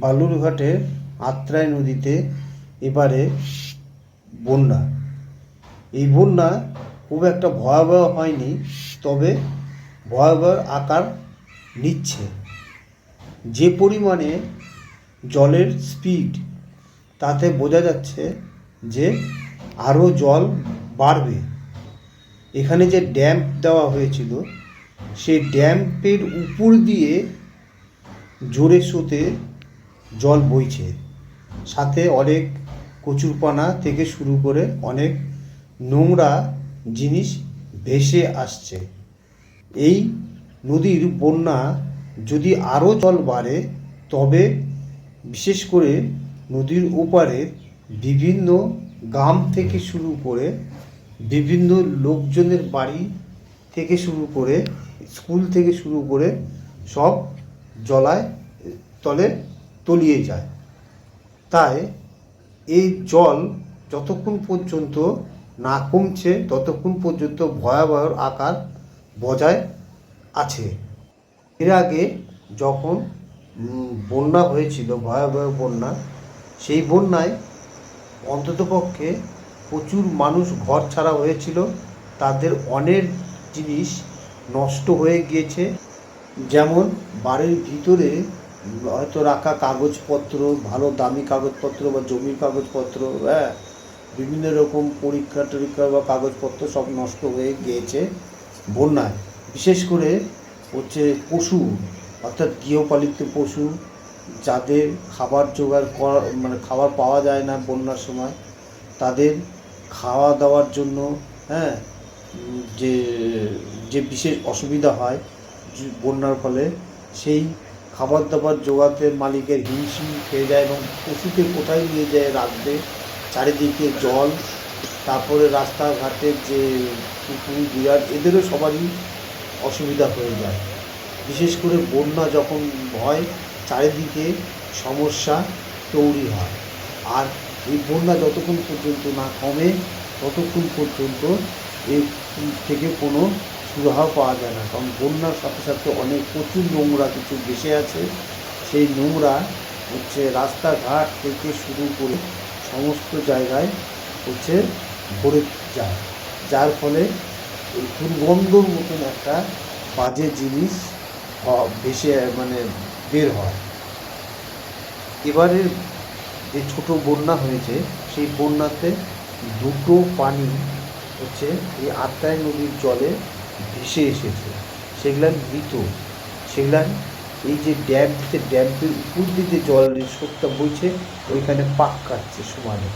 বালুরঘাটের আত্রাই নদীতে এবারে বন্যা। এই বন্যা খুব একটা ভয়াবহ হয়নি, তবে ভয়াবহ আকার নিচ্ছে। যে পরিমাণে জলের স্পিড, তাতে বোঝা যাচ্ছে যে আরও জল বাড়বে। এখানে যে ড্যাম্প দেওয়া হয়েছিল, সেই ড্যাম্পের উপর দিয়ে জোরে সোতে জল বইছে। সাথে অনেক কচুরপানা থেকে শুরু করে অনেক নোংরা জিনিস ভেসে আসছে। এই নদীর বন্যা যদি আরও জল বাড়ে, তবে বিশেষ করে নদীর ওপারে বিভিন্ন গ্রাম থেকে শুরু করে বিভিন্ন লোকজনের বাড়ি থেকে শুরু করে, স্কুল থেকে শুরু করে সব জলায় তলে তলিয়ে যায়। তাই এই জল যতক্ষণ পর্যন্ত না কমছে, ততক্ষণ পর্যন্ত ভয়াবহ আকার বজায় আছে। এর আগে যখন বন্যা হয়েছিল, ভয়াবহ বন্যা, সেই বন্যায় অন্ততপক্ষে প্রচুর মানুষ ঘর ছাড়া হয়েছিল। তাদের অনেক জিনিস নষ্ট হয়ে গিয়েছে। যেমন বাড়ির ভিতরে হয়তো রাখা কাগজপত্র, ভালো দামি কাগজপত্র বা জমির কাগজপত্র হ্যাঁ বিভিন্ন রকম পরীক্ষা টরীক্ষা বা কাগজপত্র সব নষ্ট হয়ে গিয়েছে বন্যায়। বিশেষ করে হচ্ছে পশু, অর্থাৎ গৃহপালিত পশু, যাদের খাবার জোগাড় করা মানে খাবার পাওয়া যায় না বন্যার সময়, তাদের খাওয়া দাওয়ার জন্য হ্যাঁ যে যে বিশেষ অসুবিধা হয় বন্যার ফলে, সেই খাবার দাবার জোগাতে মালিকের হিমশিম খেয়ে যায় এবং পশুকে কোথায় নিয়ে যায় রাখবে চারিদিকে জল, তারপরে রাস্তাঘাটের যে পুকুর বিরাট এদেরও সবারই অসুবিধা হয়ে যায়। বিশেষ করে বন্যা যখন হয়, চারিদিকে সমস্যা তৈরি হয়। আর এই বন্যা যতক্ষণ পর্যন্ত না কমে, ততক্ষণ পর্যন্ত এর থেকে কোনো সুরাহা পাওয়া যায় না। কারণ বন্যার সাথে সাথে অনেক প্রচুর নোংরা কিছু ভেসে আছে। সেই নোংরা হচ্ছে রাস্তাঘাট থেকে শুরু করে সমস্ত জায়গায় হচ্ছে ভরে যায়। যার ফলে এই দুর্গন্ধর মতন একটা বাজে জিনিস ভেসে মানে বের হয়। এবারের যে ছোট বন্যা হয়েছে, সেই বন্যাতে দুটো পানি হচ্ছে এই আত্রাই নদীর জলে ভেসে এসেছে। সেগুলান মৃত সেগুলান এই যে ড্যাম যে ড্যাম্পের উপর দিয়ে যে স্রোতটা বইছে, ওইখানে পাক কাটছে সমানে।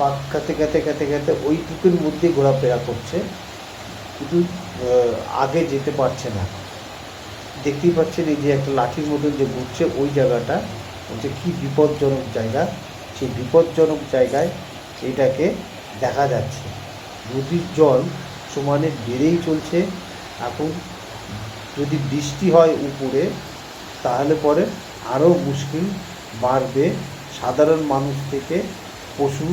পাক কাতে কাতে কাতে কাতে ওইটুকুর মধ্যে ঘোরাফেরা করছে। কিন্তু আগে যেতে পারছে না। দেখতেই পাচ্ছেন এই যে একটা লাঠির মতন যে ঘুরছে ওই জায়গাটা হচ্ছে কি বিপজ্জনক জায়গা। সেই বিপজ্জনক জায়গায় এটাকে দেখা যাচ্ছে। নদীর জল সমানে বেড়েই চলছে। এখন যদি বৃষ্টি হয় উপরে, তাহলে পরে আরও মুশকিল বাড়বে। সাধারণ মানুষ থেকে পশু